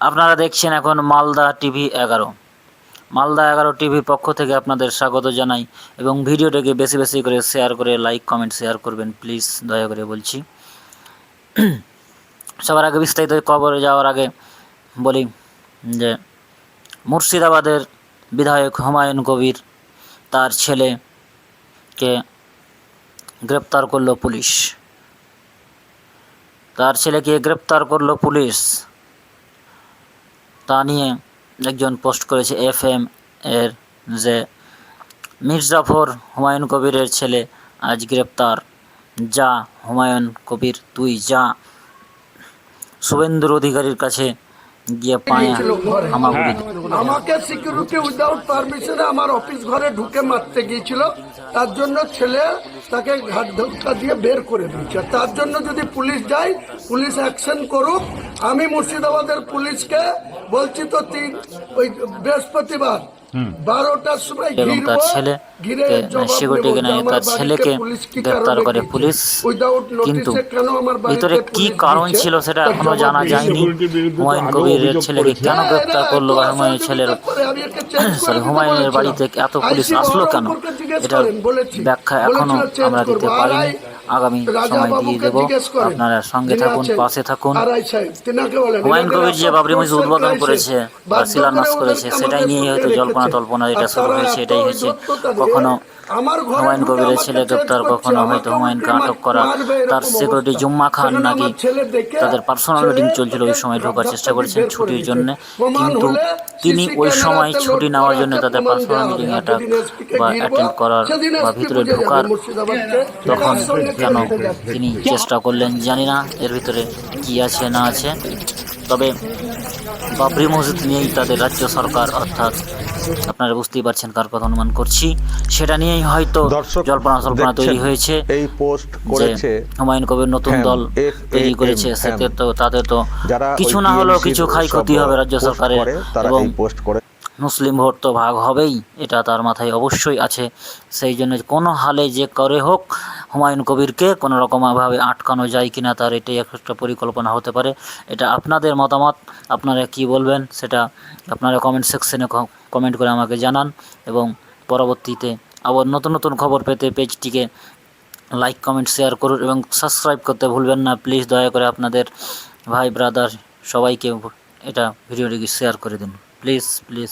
আপনারা দেখছেন এখন মালদা টিভি এগারো। মালদা এগারো টিভির পক্ষ থেকে আপনাদের স্বাগত জানাই এবং ভিডিওটাকে বেশি বেশি করে শেয়ার করে লাইক কমেন্ট শেয়ার করবেন প্লিজ দয়া করে বলছি। সবার আগে বিস্তারিত খবরে যাওয়ার আগে বলি যে মুর্শিদাবাদের বিধায়ক হুমায়ুন কবির তার ছেলেকে গ্রেপ্তার করল পুলিশ। তার ছেলেকে গ্রেপ্তার করল পুলিশ। তা নিয়ে একজন পোস্ট করেছে এফ এম এর যে মির্জাফর হুমায়ুন কবিরের ছেলে আজ গ্রেপ্তার। যা হুমায়ুন কবির তুই যা। শুভেন্দুর অধিকারীর কাছে গিয়ে পায়ে হামাগুড়ি আমাকে সিকিউরিটি উইদাউট পারমিশনে আমার অফিস ঘরে ঢুকে মারতে গিয়েছিল। তার জন্য ছেলে তাকে ঘাট ধাক্কা দিয়ে বের করে দিয়েছে। তার জন্য যদি পুলিশ যায় পুলিশ অ্যাকশন করুক আমি মুর্শিদাবাদের পুলিশকে বলছি তো তিন ওই বৃহস্পতিবার বারোটার সময় এবং তার ছেলে ঘিরে কে সিকিউরিটি নেব নিয়ে তার বাড়িতে ছেলেকে গ্রেপ্তার করে পুলিশ কিন্তু এ কেন আমার বাড়িতে ভিতরে কি কারণ ছিল সেটা এখনও জানা যায়নি। হুমায়ুন কবিরের ছেলেকে কেন হ্যাঁ, গ্রেপ্তার করল? বা এত হুমায়ুন ছেলের সরি হুমায়ুনের বাড়িতে এত পুলিশ আসলো কেন? বড়বাবুকে জিজ্ঞেস এটা ব্যাখ্যা এখনও আমরা দিতে পারিনি। আগামী সময় দিয়ে দেব। আপনারা সঙ্গে থাকুন পাশে থাকুন। হুমায়ুন কবির যে বাবরি মসজিদ উদ্বোধন করেছে বা শিলান্যাস করেছে সেটাই নিয়ে হয়তো জল্পনা তল্পনা এটা শুরু হয়েছে এটাই হয়েছে। কখনো হুমায়ুন কবিরের ছেলে গ্রেপ্তার কখনো হয়তো হুমায়ুনকে আটক করা তার সিকিউরিটি জুম্মা খান নাকি তাদের পার্সোনাল মিটিং চলছিল ওই সময় ঢোকার চেষ্টা করেছেন ছুটির। জন্য। কিন্তু তিনি ওই সময় ছুটি নেওয়ার জন্য তাদের পার্সোনাল মিটিং অ্যাটাক বা অ্যাটেন্ড করার বা ভিতরে ঢোকার তখন কেন তিনি চেষ্টা করলেন জানি না এর ভিতরে কি আছে না আছে। তবে বাবরি মসজিদ নিয়েই তাদের রাজ্য সরকার অর্থাৎ আপনারা বুঝতেই পারছেন কার কথা অনুমান করছি। সেটা নিয়েই হয়তো জল্পনা জল্পনা তৈরি হয়েছে এই পোস্ট করেছে হুমায়ুন কবির নতুন দল তৈরি করেছে। সেতে তো তাতে তো কিছু না হলেও কিছু সব ক্ষয়ক্ষতি হবে রাজ্য সরকারের এবং পোস্ট করে। মুসলিম ভোট তো ভাগ হবেই এটা তার মাথায় অবশ্যই আছে। সেই জন্য কোনো হালে যে করে হোক হুমায়ুন কবিরকে কোনো রকমভাবে আটকানো যায় কিনা তার এটাই একটা পরিকল্পনা হতে পারে। এটা আপনাদের মতামত, আপনারা কি বলবেন সেটা আপনারা কমেন্ট সেকশনে কমেন্ট করে আমাকে জানান এবং পরবর্তীতে আবার নতুন নতুন খবর পেতে পেজটিকে লাইক কমেন্ট শেয়ার করুন এবং সাবস্ক্রাইব করতে ভুলবেন না। প্লিজ দয়া করে আপনাদের ভাই ব্রাদার সবাইকে এটা ভিডিওটিকে শেয়ার করে দিন। Please please